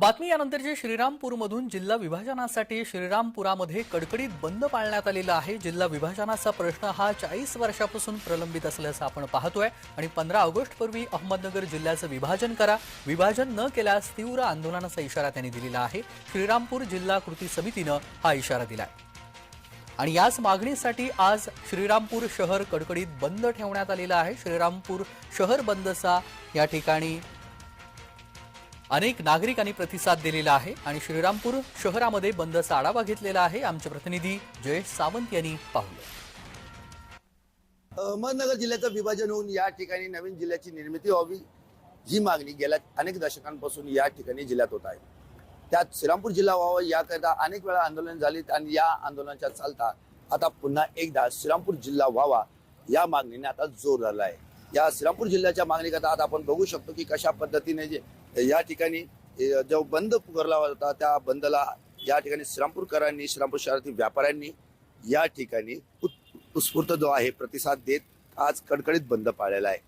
बातमी यानंतरची श्रीरामपूरमधून जिल्हा विभाजनासाठी श्रीरामपुरामध्ये कडकडीत बंद पाळण्यात आलेला आहे. जिल्हा विभाजनाचा प्रश्न हा चाळीस वर्षापासून प्रलंबित असल्याचं आपण पाहतोय. आणि पंधरा ऑगस्टपूर्वी अहमदनगर जिल्ह्याचं विभाजन करा. विभाजन न केल्यास तीव्र आंदोलनाचा इशारा त्यांनी दिलेला आहे. श्रीरामपूर जिल्हा कृती समितीनं हा इशारा दिलाय. आणि याच मागणीसाठी आज श्रीरामपूर शहर कडकडीत बंद ठेवण्यात आलेलं आहे. श्रीरामपूर शहर बंदचा या ठिकाणी अनेक नागरिकांनी प्रतिसाद दिलेला आहे आणि श्रीरामपूर शहरामध्ये बंदचा आढावा घेतलेला आहे. आमचे प्रतिनिधी जयेश सावंत यांनी पाहुलं अहमदनगर जिल्ह्याचं विभाजन होऊन या ठिकाणी नवीन जिल्ह्याची निर्मिती व्हावी ही मागणी गेल्या अनेक दशकांपासून या ठिकाणी जिल्ह्यात होत आहे. त्यात श्रीरामपूर जिल्हा व्हावा याकरता अनेक वेळा आंदोलन झाली आणि या आंदोलनाच्या चालता आता पुन्हा एकदा श्रीरामपूर जिल्हा व्हावा या मागणीने आता जोर झाला आहे. या श्रीरामपूर जिल्ह्याच्या मागणीकरता आता आपण बघू शकतो की कशा पद्धतीने जे या ठिकाणी जो बंद पुकारला होता त्या बंदला या ठिकाणी श्रीरामपूरकरांनी श्रीरामपूर शहरातील व्यापाऱ्यांनी या ठिकाणी उत्स्फूर्त जो आहे प्रतिसाद देत आज कडकडीत बंद पाळलेला आहे.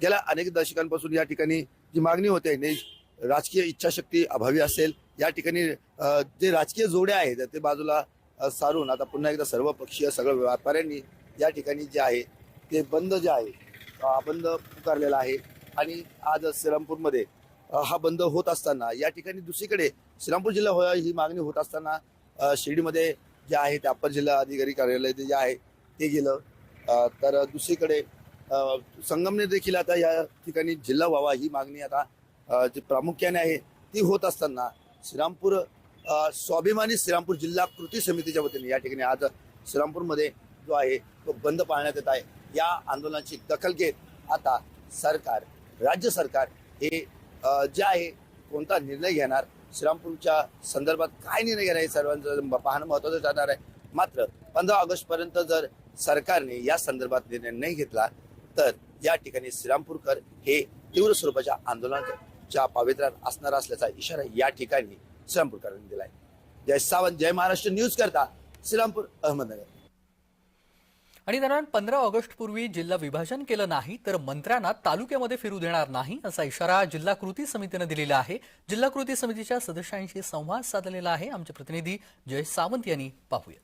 गेल्या अनेक दशकांपासून या ठिकाणी जी मागणी होते नाही राजकीय इच्छाशक्ती अभावी असेल या ठिकाणी जे राजकीय जोड्या आहेत ते बाजूला सारून आता पुन्हा एकदा सर्व पक्षीय सगळं व्यापाऱ्यांनी या ठिकाणी जे आहे ते बंद जे आहे बंद पुकारलेला आहे. आणि आज श्रीरामपूरमध्ये हा बंद होत असताना या ठिकाणी दुसरीकडे श्रीरामपूर जिल्हा होया ही मागणी होत असताना शिर्डीमध्ये जे आहे ते अप्पर जिल्हा अधिकारी कार्यालय ते जे आहे ते गेलं. तर दुसरीकडे संगमनेर देखील आता या ठिकाणी जिल्हा व्हावा ही मागणी आता जी प्रामुख्याने आहे ती होत असताना श्रीरामपूर स्वाभिमानी श्रीरामपूर जिल्हा कृती समितीच्या वतीने या ठिकाणी आज श्रीरामपूरमध्ये जो आहे तो बंद पाळण्यात येत आहे. या आंदोलनाची दखल घेत आता सरकार राज्य सरकार हे जे आहे कोणता निर्णय घेणार श्रीरामपूरच्या संदर्भात काय निर्णय घेणार हे सर्वांचं पाहणं महत्वाचं जाणार आहे. मात्र पंधरा ऑगस्ट पर्यंत जर सरकारने या संदर्भात निर्णय नाही घेतला तर या ठिकाणी श्रीरामपूरकर हे तीव्र स्वरूपाच्या आंदोलनाच्या पावित्र्यात असणार असल्याचा इशारा या ठिकाणी श्रीरामपूरकरांनी दिलाय. जय सावंत जय महाराष्ट्र न्यूज करता श्रीरामपूर अहमदनगर. आणि दरम्यान पंधरा ऑगस्ट पूर्वी जिल्हा विभाजन केलं नाही तर मंत्र्यांना तालुक्यामध्ये फिरू देणार नाही असा इशारा जिल्हा कृती समितीनं दिलेला आहे. जिल्हा कृती समितीच्या सदस्यांशी संवाद साधलेला आहे. आमचे प्रतिनिधी जयेश सावंत यांनी पाहूयात.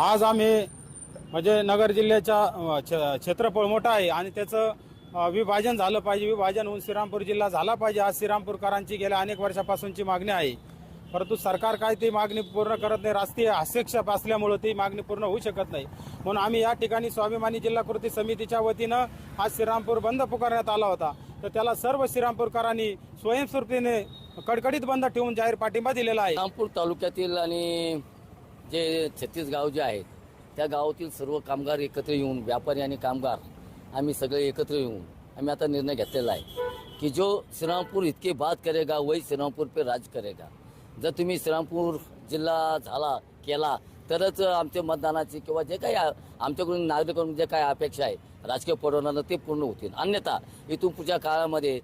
आज आम्ही म्हणजे नगर जिल्ह्याच्या क्षेत्रफळ मोठा आहे आणि त्याचं विभाजन झालं पाहिजे. विभाजन होऊन श्रीरामपूर जिल्हा झाला पाहिजे. आज श्रीरामपूरकरांची गेल्या अनेक वर्षापासूनची मागणी आहे. परंतु सरकार काय ती मागणी पूर्ण करत नाही. राष्ट्रीय हस्तक्षेप असल्यामुळं ती मागणी पूर्ण होऊ शकत नाही. म्हणून आम्ही या ठिकाणी स्वाभिमानी जिल्हा कृती समितीच्या वतीनं आज श्रीरामपूर बंद पुकारण्यात आला होता. तर त्याला सर्व श्रीरामपूरकरांनी स्वयंस्फूर्तीने कडकडीत बंद ठेवून जाहीर पाठिंबा दिलेला आहे. रामपूर तालुक्यातील आणि जे छत्तीस गाव जे आहेत त्या गावातील सर्व कामगार एकत्र येऊन व्यापारी आणि कामगार आम्ही सगळे एकत्र येऊन आम्ही आता निर्णय घेतलेला आहे की जो श्रीरामपूर इतके बात करेगा वही श्रीरामपूर पे राज करेगा. जर तुम्ही श्रीरामपूर जिल्हा झाला केला तरच आमच्या मतदानाची किंवा जे काही आमच्याकडून नागरिकांकडून जे काही अपेक्षा आहे राजकीय पुढाऱ्यांना ते पूर्ण होतील. अन्यथा इथून पुढच्या काळामध्ये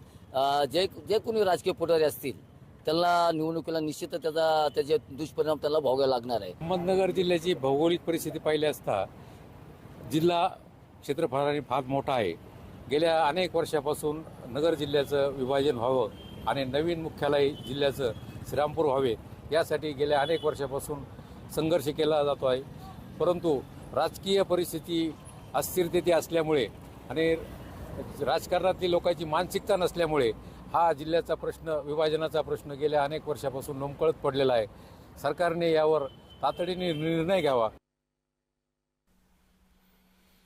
जे जे कोणी राजकीय पुढारी असतील त्यांना निवडणुकीला निश्चित त्याचा त्याचे दुष्परिणाम त्याला भोगावे लागणार आहे. अहमदनगर जिल्ह्याची भौगोलिक परिस्थिती पाहिली असता जिल्हा क्षेत्रफळाने फार मोठा आहे. गेल्या अनेक वर्षापासून नगर जिल्ह्याचं विभाजन व्हावं आणि नवीन मुख्यालय जिल्ह्याचं श्रीरामपूर व्हावे यासाठी गेल्या अनेक वर्षापासून संघर्ष केला जातो आहे. परंतु राजकीय परिस्थिती अस्थिरतेती असल्यामुळे आणि राजकारणातली लोकांची मानसिकता नसल्यामुळे हा जिल्ह्याचा प्रश्न विभाजनाचा प्रश्न गेल्या अनेक वर्षापासून नमकळत पडलेला आहे. सरकारने यावर तातडीने निर्णय घ्यावा.